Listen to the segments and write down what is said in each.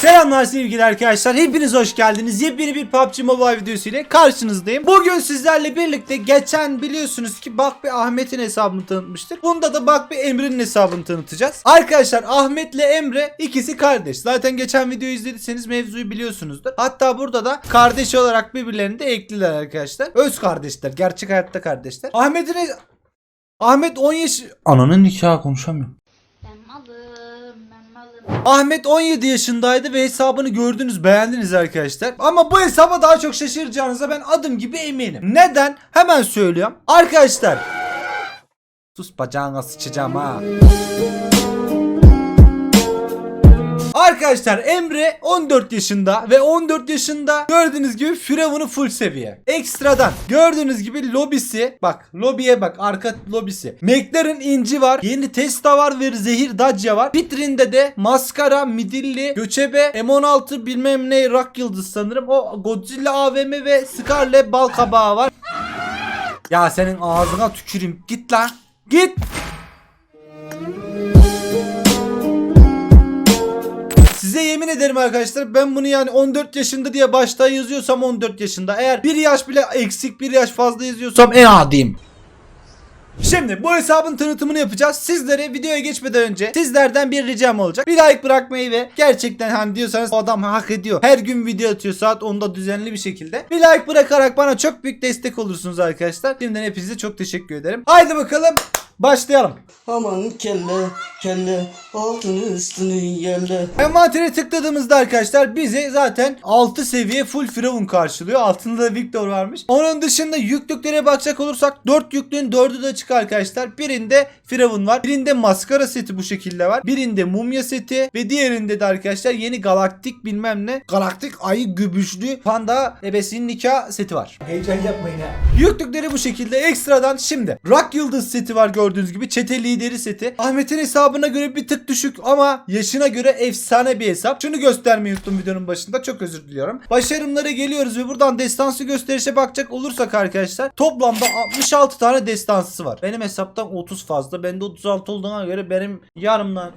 Selamlar sevgili arkadaşlar. Hepiniz hoş geldiniz. Yepyeni bir PUBG Mobile videosu ile karşınızdayım. Bugün sizlerle birlikte geçen biliyorsunuz ki Bak bir Ahmet'in hesabını tanıtmıştık. Bunda da Bak bir Emre'nin hesabını tanıtacağız. Arkadaşlar Ahmet'le Emre ikisi kardeş. Zaten geçen videoyu izlediyseniz mevzuyu biliyorsunuzdur. Hatta burada da kardeş olarak birbirlerini de ekliler arkadaşlar. Öz kardeşler. Gerçek hayatta kardeşler. Ahmet'in Ahmet 10 yaş... Ananın nikahı konuşamıyorum. Ben malım, ben malım. Ahmet 17 yaşındaydı ve hesabını gördünüz beğendiniz arkadaşlar. Ama bu hesaba daha çok şaşıracağınıza ben adım gibi eminim. Neden? Hemen söylüyorum. Arkadaşlar. Sus bacağına sıçacağım ha. Arkadaşlar Emre 14 yaşında ve 14 yaşında gördüğünüz gibi Firavun'u full seviye. Ekstradan gördüğünüz gibi lobisi bak lobiye bak arka lobisi. McLaren inci var. Yeni Tesla var ve zehir Dacia var. Vitrinde de maskara, midilli, göçebe, M16 bilmem ne rock yıldız sanırım. O Godzilla AVM ve Scarlet bal kabağı var. Ya senin ağzına tüküreyim. Git lan. Git. Size yemin ederim arkadaşlar ben bunu yani 14 yaşında diye başta yazıyorsam 14 yaşında. Eğer bir yaş bile eksik bir yaş fazla yazıyorsam en adiyim. Şimdi bu hesabın tanıtımını yapacağız. Sizlere videoya geçmeden önce sizlerden bir ricam olacak. Bir like bırakmayı ve gerçekten hani diyorsanız o adam hak ediyor. Her gün video atıyor saat 10'da düzenli bir şekilde. Bir like bırakarak bana çok büyük destek olursunuz arkadaşlar. Şimdiden hepinize çok teşekkür ederim. Haydi bakalım başlayalım. Aman kelle kelle altını üstünü yerle. Envantere tıkladığımızda arkadaşlar bizi zaten 6 seviye full firavun karşılıyor. Altında da Victor varmış. Onun dışında yüklüklere bakacak olursak 4 yüklüğün 4'ü de açık arkadaşlar. Birinde firavun var. Birinde maskara seti bu şekilde var. Birinde mumya seti ve diğerinde de arkadaşlar yeni galaktik bilmem ne. Galaktik ayı gübüşlü panda ebesinin nikah seti var. Heyecan yapmayın ya. Yüklükleri bu şekilde ekstradan şimdi. Rock yıldız seti var gördüğünüz gibi. Lideri seti. Ahmet'in hesabına göre bir tık düşük ama yaşına göre efsane bir hesap. Şunu göstermeyi unuttum videonun başında. Çok özür diliyorum. Başarımlara geliyoruz ve buradan destansı gösterişe bakacak olursak arkadaşlar toplamda 66 tane destansı var. Benim hesaptan 30 fazla. Bende 36 olduğuna göre benim yarımdan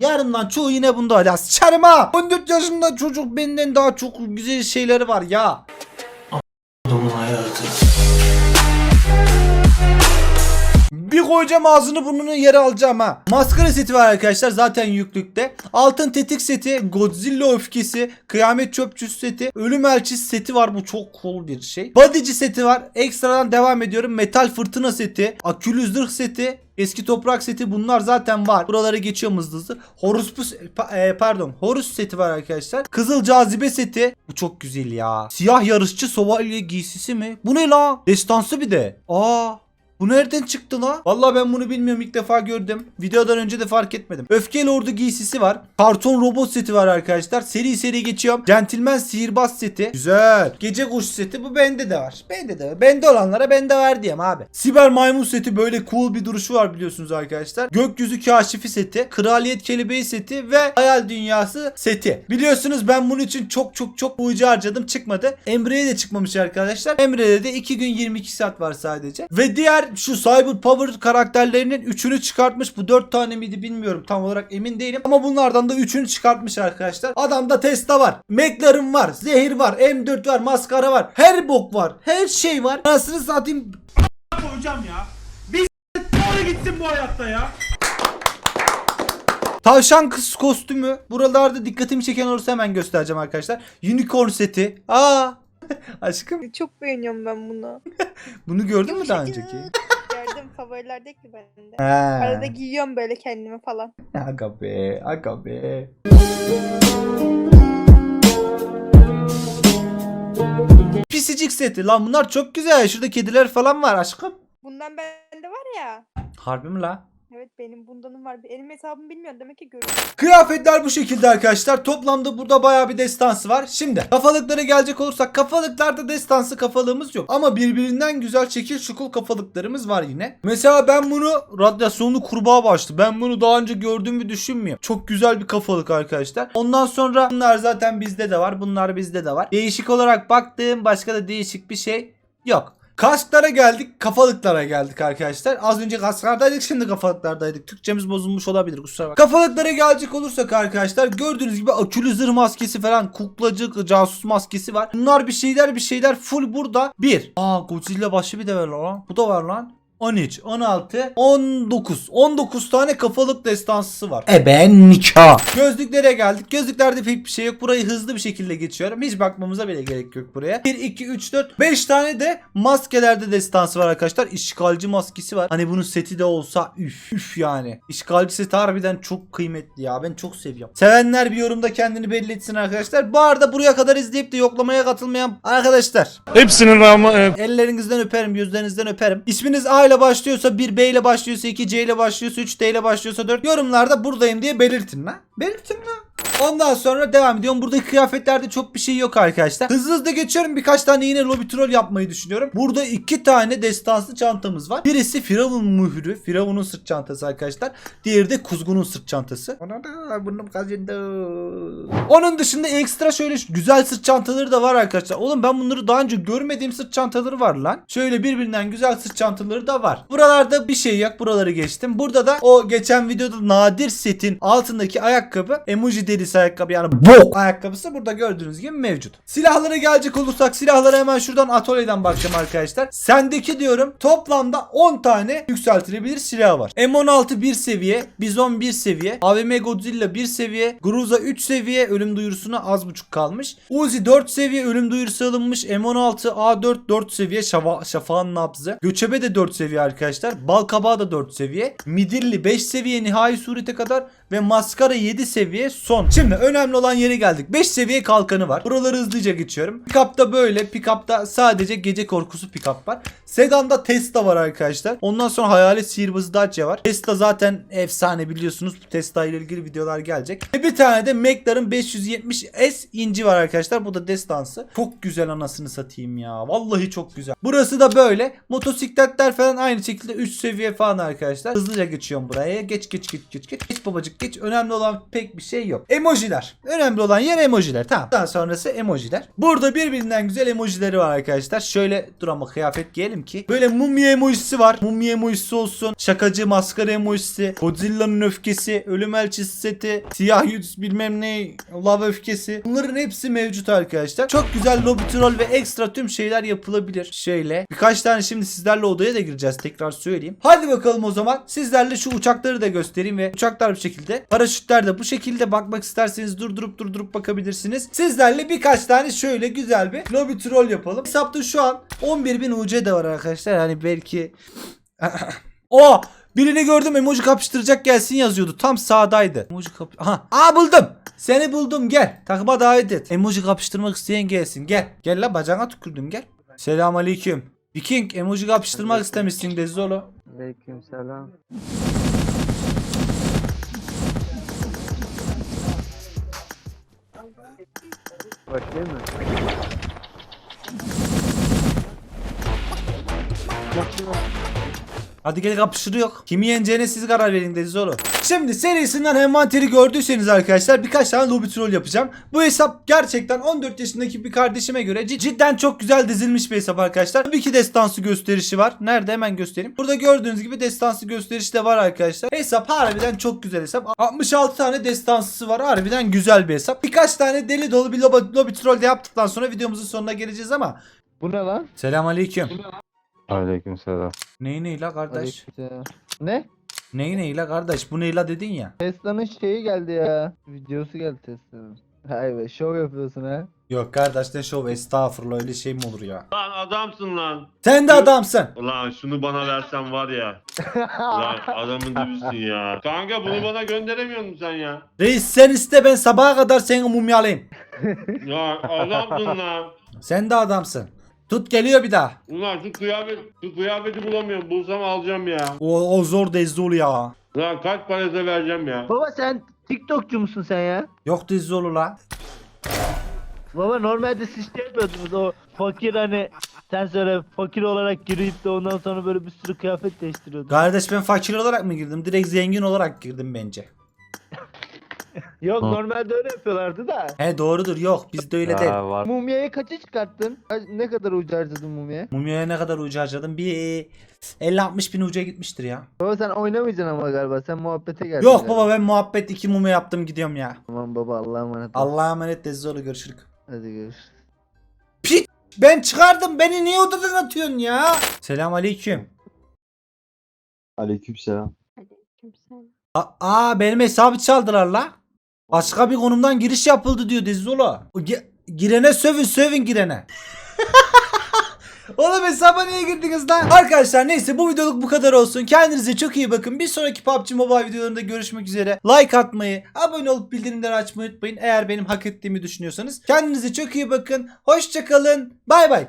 Yarından çoğu yine bunda hala sıçarım ha. 14 yaşında çocuk benden daha çok güzel şeyleri var ya. Adamın hayatı. Koyacağım ağzını burnunu yere alacağım ha. Maskara seti var arkadaşlar zaten yüklükte. Altın tetik seti, Godzilla öfkesi, kıyamet çöpçüsü seti, ölüm elçisi seti var bu çok cool bir şey. Bodyci seti var. Ekstradan devam ediyorum. Metal fırtına seti, akülü zırh seti, Eski toprak seti bunlar zaten var. Buraları geçiyorum hızlı hızlı. Horus pa- e, pardon. Horus seti var arkadaşlar. Kızıl cazibe seti. Bu çok güzel ya. Siyah yarışçı şövalye giysisi mi? Bu ne la? Destansı bir de. Aa bu nereden çıktı la? Vallahi ben bunu bilmiyorum ilk defa gördüm. Videodan önce de fark etmedim. Öfke Lordu giysisi var. Karton robot seti var arkadaşlar. Seri seri geçiyorum. Gentleman sihirbaz seti. Güzel. Gece kuş seti bu bende de var. Bende de var. Bende olanlara bende var diyeyim abi. Siber maymun seti böyle cool bir duruşu var biliyorsunuz arkadaşlar. Gökyüzü kaşifi seti. Kraliyet kelebeği seti ve hayal dünyası seti. Biliyorsunuz ben bunun için çok çok çok ucu harcadım çıkmadı. Emre'ye de çıkmamış arkadaşlar. Emre'de de 2 gün 22 saat var sadece. Ve diğer şu Cyber Power karakterlerinin 3'ünü çıkartmış. Bu 4 tane miydi bilmiyorum tam olarak emin değilim. Ama bunlardan da 3'ünü çıkartmış arkadaşlar. Adamda Tesla var. McLaren var. Zehir var. M4 var. Maskara var. Her bok var. Her şey var. Anasını satayım. koyacağım ya. Bir s**t gitsin bu hayatta ya. Tavşan kız kostümü. Buralarda dikkatimi çeken olursa hemen göstereceğim arkadaşlar. Unicorn seti. Aa. Aşkım Çok beğeniyorum ben bunu. bunu gördün mü daha önceki? Gördüm favorilerdeki bende. He. Arada giyiyorum böyle kendime falan. Aga be, aga be. Pisicik seti lan bunlar çok güzel. Şurada kediler falan var aşkım. Bundan bende var ya. Harbi mi la? Evet benim bundanım var. Benim hesabımı bilmiyorsun demek ki görüyorum. Kıyafetler bu şekilde arkadaşlar. Toplamda burada bayağı bir destansı var. Şimdi kafalıklara gelecek olursak kafalıklarda destansı kafalığımız yok. Ama birbirinden güzel şekil şukul kafalıklarımız var yine. Mesela ben bunu radyasyonlu kurbağa başlı. Ben bunu daha önce gördüğümü düşünmüyorum. Çok güzel bir kafalık arkadaşlar. Ondan sonra bunlar zaten bizde de var. Bunlar bizde de var. Değişik olarak baktığım başka da değişik bir şey yok. Kasklara geldik, kafalıklara geldik arkadaşlar. Az önce kasklardaydık, şimdi kafalıklardaydık. Türkçemiz bozulmuş olabilir kusura bakmayın. Kafalıklara gelecek olursak arkadaşlar gördüğünüz gibi akülü zırh maskesi falan, kuklacık, casus maskesi var. Bunlar bir şeyler bir şeyler full burada. Bir. Aa Godzilla başı bir de var lan. Bu da var lan. 13, 16, 19. 19 tane kafalık destansısı var. E ben nikah. Gözlüklere geldik. Gözlüklerde pek bir şey yok. Burayı hızlı bir şekilde geçiyorum. Hiç bakmamıza bile gerek yok buraya. 1, 2, 3, 4, 5 tane de maskelerde destansı var arkadaşlar. İşgalci maskesi var. Hani bunun seti de olsa üf üf yani. İşgalci seti harbiden çok kıymetli ya. Ben çok seviyorum. Sevenler bir yorumda kendini belli etsin arkadaşlar. Bu arada buraya kadar izleyip de yoklamaya katılmayan arkadaşlar. Hepsinin rağmen Ellerinizden öperim, gözlerinizden öperim. İsminiz A ile başlıyorsa 1 B ile başlıyorsa 2 C ile başlıyorsa 3 D ile başlıyorsa 4 yorumlarda buradayım diye belirtin lan. Belirtin lan. Ondan sonra devam ediyorum. Burada kıyafetlerde çok bir şey yok arkadaşlar. Hızlı hızlı geçiyorum. Birkaç tane yine lobby troll yapmayı düşünüyorum. Burada iki tane destanslı çantamız var. Birisi Firavun mührü. Firavun'un sırt çantası arkadaşlar. Diğeri de Kuzgun'un sırt çantası. Ona da burnum kazındı. Onun dışında ekstra şöyle güzel sırt çantaları da var arkadaşlar. Oğlum ben bunları daha önce görmediğim sırt çantaları var lan. Şöyle birbirinden güzel sırt çantaları da var. Buralarda bir şey yok. Buraları geçtim. Burada da o geçen videoda nadir setin altındaki ayakkabı emoji derisi ayakkabı yani bok ayakkabısı burada gördüğünüz gibi mevcut. Silahlara gelecek olursak silahlara hemen şuradan atölyeden bakacağım arkadaşlar. Sendeki diyorum toplamda 10 tane yükseltilebilir silah var. M16 1 seviye, Bizon 1 seviye, AVM Godzilla 1 seviye, Gruza 3 seviye ölüm duyurusuna az buçuk kalmış. Uzi 4 seviye ölüm duyurusu alınmış. M16 A4 4 seviye şafa, şafağın nabzı. Göçebe de 4 seviye arkadaşlar. Balkabağı da 4 seviye. Midilli 5 seviye nihai surete kadar ve maskara 7 seviye son. Şimdi önemli olan yere geldik. 5 seviye kalkanı var. Buraları hızlıca geçiyorum. Pickup'ta böyle. Pickup'ta sadece gece korkusu pickup var. Sedan'da Tesla var arkadaşlar. Ondan sonra hayalet sihirbazı Dacia var. Tesla zaten efsane biliyorsunuz. Tesla ile ilgili videolar gelecek. Ve bir tane de McLaren 570S inci var arkadaşlar. Bu da destansı. Çok güzel anasını satayım ya. Vallahi çok güzel. Burası da böyle. Motosikletler falan aynı şekilde 3 seviye falan arkadaşlar. Hızlıca geçiyorum buraya. Geç geç geç geç geç. Geç babacık geç. Önemli olan pek bir şey yok. Emojiler. Önemli olan yer emojiler. Tamam. Daha sonrası emojiler. Burada birbirinden güzel emojileri var arkadaşlar. Şöyle dur ama kıyafet giyelim ki. Böyle mumya emojisi var. Mumya emojisi olsun. Şakacı maskara emojisi. Godzilla'nın öfkesi. Ölüm elçisi seti. Siyah yüz bilmem ne. Lava öfkesi. Bunların hepsi mevcut arkadaşlar. Çok güzel lobby troll ve ekstra tüm şeyler yapılabilir. Şöyle. Birkaç tane şimdi sizlerle odaya da gireceğiz. Tekrar söyleyeyim. Hadi bakalım o zaman. Sizlerle şu uçakları da göstereyim ve uçaklar bu şekilde. Paraşütler de bu şekilde bakmak isterseniz durdurup durdurup bakabilirsiniz. Sizlerle birkaç tane şöyle güzel bir lobby troll yapalım. Hesapta şu an 11.000 UC de var arkadaşlar. Hani belki o birini gördüm emoji kapıştıracak gelsin yazıyordu. Tam sağdaydı. Emoji kap Aha. Aa buldum. Seni buldum gel. Takıma davet et. Emoji kapıştırmak isteyen gelsin. Gel. Gel la bacağına tükürdüm gel. Selam aleyküm. Viking emoji kapıştırmak istemişsin Dezolo. Aleykümselam. Başlayayım mı? Hadi gel kapıştırıyor. Kimi yeneceğine siz karar verin Dezolo. Şimdi serisinden envanteri gördüyseniz arkadaşlar birkaç tane lobby troll yapacağım. Bu hesap gerçekten 14 yaşındaki bir kardeşime göre cid- cidden çok güzel dizilmiş bir hesap arkadaşlar. Tabii ki destansı gösterişi var. Nerede hemen göstereyim. Burada gördüğünüz gibi destansı gösterişi de var arkadaşlar. Hesap harbiden çok güzel hesap. 66 tane destansısı var. Harbiden güzel bir hesap. Birkaç tane deli dolu bir lobby, lobby troll de yaptıktan sonra videomuzun sonuna geleceğiz ama. Bu ne lan? Selam aleyküm. Aleykümselam. Neyi neyi la kardeş? Aleykümselam. Ne? Neyi neyi la kardeş? Bu neyi la dedin ya. Tesla'nın şeyi geldi ya. Videosu geldi Tesla'nın. Hay be şov yapıyorsun ha. Yok kardeş ne şov estağfurullah öyle şey mi olur ya. Lan adamsın lan. Sen de adamsın. Ulan şunu bana versen var ya. Ulan adamın dibisin ya. Kanka bunu bana gönderemiyor musun sen ya? Reis sen iste ben sabaha kadar seni mumyalayayım. Ya adamsın lan. Sen de adamsın. Tut geliyor bir daha. Ulan şu kıyafet, şu kıyafeti bulamıyorum. Bulsam alacağım ya. O, o zor Dezzolu ya. Lan kaç parası vereceğim ya? Baba sen TikTokçu musun sen ya? Yok Dezzolu la. Baba normalde siz şey yapıyordunuz o fakir hani sen söyle fakir olarak girip de ondan sonra böyle bir sürü kıyafet değiştiriyordun. Kardeş ben fakir olarak mı girdim? Direkt zengin olarak girdim bence. Yok Hı. normalde öyle yapıyorlardı da. He doğrudur yok bizde öyle değil. Ha, var. Mumyayı kaça çıkarttın? Kaç- Ne kadar ucu harcadın mumyaya? Mumya'ya ne kadar ucu harcadım? Bir 50-60 bin uca gitmiştir ya. Baba sen oynamayacaksın ama galiba. Sen muhabbete geldin. Yok galiba. baba ben muhabbet iki mumya yaptım gidiyorum ya. Tamam baba Allah'a emanet ol. Allah'a emanet Dezzolu görüşürüz. Hadi görüşürüz. Ben çıkardım beni niye odadan atıyorsun ya? Selam aleyküm. Aleykümselam. A- Aa benim hesabı çaldılar la. Başka bir konumdan giriş yapıldı diyor gi- girene sövün sövün girene. Oğlum hesaba niye girdiniz lan? Arkadaşlar neyse bu videoluk bu kadar olsun. Kendinize çok iyi bakın. Bir sonraki PUBG Mobile videolarında görüşmek üzere. Like atmayı, abone olup bildirimleri açmayı unutmayın. Eğer benim hak ettiğimi düşünüyorsanız. Kendinize çok iyi bakın. Hoşçakalın. Bay bay.